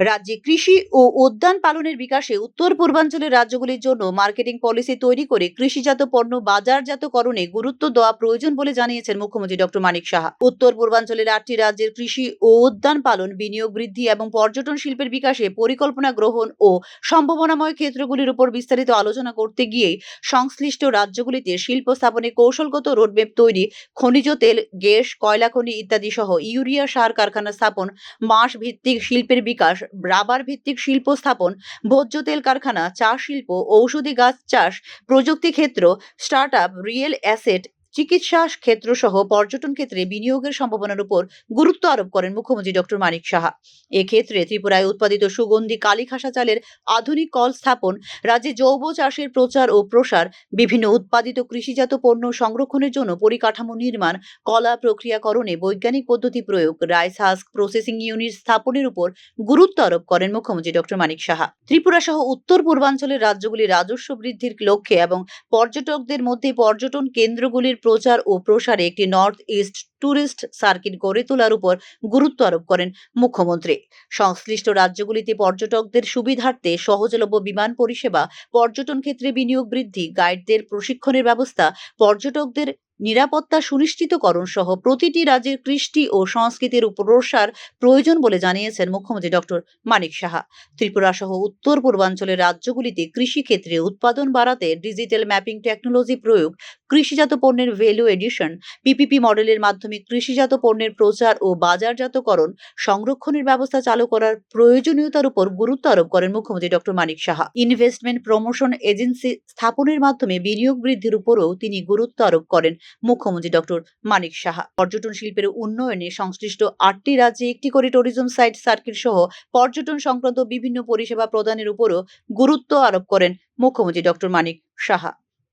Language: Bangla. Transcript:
রাজ্যে কৃষি ও উদ্যান পালনের বিকাশে উত্তর পূর্বাঞ্চলের রাজ্যগুলির জন্য মার্কেটিং পলিসি তৈরি করে কৃষিজাত পণ্য বাজারজাতকরণে গুরুত্ব দেওয়া প্রয়োজন বলে জানিয়েছেন মুখ্যমন্ত্রী ডক্টর মানিক সাহা। উত্তর পূর্বাঞ্চলের আটটি রাজ্যের কৃষি ও উদ্যান পালন, বিনিয়োগ বৃদ্ধি এবং পর্যটন শিল্পের বিকাশে পরিকল্পনা গ্রহণ ও সম্ভাবনাময় ক্ষেত্রগুলির উপর বিস্তারিত আলোচনা করতে গিয়ে সংশ্লিষ্ট রাজ্যগুলিতে শিল্প স্থাপনে কৌশলগত রোডম্যাপ তৈরি, খনিজ তেল, গ্যাস, কয়লা খনি ইত্যাদি সহ ইউরিয়া সার কারখানা স্থাপন মাস ভিত্তিক শিল্পের বিকাশ রাবার ভিত্তিক শিল্প স্থাপন, ভোজ্য তেল কারখানা, চা শিল্প, ঔষধি গাছ চাষ, প্রযুক্তি ক্ষেত্র স্টার্ট আপ রিয়েল অ্যাসেট চিকিৎসা ক্ষেত্র সহ পর্যটন ক্ষেত্রে বিনিয়োগের সম্ভাবনার উপর গুরুত্ব আরোপ করেন মুখ্যমন্ত্রী ডক্টর মানিক সাহা। এক্ষেত্রে ত্রিপুরায় উৎপাদিত সুগন্ধি কালীখাসা চালের আধুনিক কল স্থাপন, রাজ্যে জৈব চাষের প্রচার ও প্রসার, বিভিন্ন উৎপাদিত কৃষিজাত পণ্য সংরক্ষণের জন্য পরিকাঠামো নির্মাণ, কলা প্রক্রিয়াকরণে বৈজ্ঞানিক পদ্ধতি প্রয়োগ, রাইস হাস্ক প্রসেসিং ইউনিট স্থাপনের উপর গুরুত্ব আরোপ করেন মুখ্যমন্ত্রী ডক্টর মানিক সাহা। ত্রিপুরা সহ উত্তর পূর্বাঞ্চলের রাজ্যগুলির রাজস্ব বৃদ্ধির লক্ষ্যে এবং পর্যটকদের মধ্যে পর্যটন কেন্দ্রগুলির প্রচার ও প্রসারে একটি নর্থ ইস্ট ট্যুরিস্ট সার্কিট গড়ে তোলার উপর গুরুত্ব আরোপ করেন মুখ্যমন্ত্রী। সংশ্লিষ্ট রাজ্যগুলিতে পর্যটকদের সুবিধার্থে সহজলভ্য বিমান পরিষেবা, পর্যটন ক্ষেত্রে বিনিয়োগ বৃদ্ধি, গাইডদের প্রশিক্ষণের ব্যবস্থা, পর্যটকদের নিরাপত্তা সুনিশ্চিতকরণ সহ প্রতিটি রাজ্যের কৃষ্টি ও সংস্কৃতির প্রসার প্রয়োজন বলে জানিয়েছেন মুখ্যমন্ত্রী ডক্টর মানিক সাহা। ত্রিপুরা সহ উত্তর পূর্বাঞ্চলের রাজ্যগুলিতে কৃষিক্ষেত্রে উৎপাদন বাড়াতে ডিজিটাল ম্যাপিং টেকনোলজি প্রয়োগ কৃষিজাত পণ্যের ভ্যালু এডিশন পিপিপি মডেলের মাধ্যমে কৃষিজাত পণ্যের প্রচার ও বাজারজাতকরণ সংরক্ষণের ব্যবস্থা চালু করার প্রয়োজনীয়তার উপর গুরুত্ব আরোপ করেন মুখ্যমন্ত্রী doctor Manik Saha. Investment promotion agency স্থাপনের মাধ্যমে বিনিয়োগ বৃদ্ধির উপরও তিনি গুরুত্ব আরোপ করেন মুখ্যমন্ত্রী ডক্টর মানিক সাহা। পর্যটন শিল্পের উন্নয়নে সংশ্লিষ্ট আটটি রাজ্যে একটি করে ট্যুরিজম সাইট সার্কিট সহ পর্যটন সংক্রান্ত বিভিন্ন পরিষেবা প্রদানের উপরও গুরুত্ব আরোপ করেন মুখ্যমন্ত্রী doctor Manik Saha.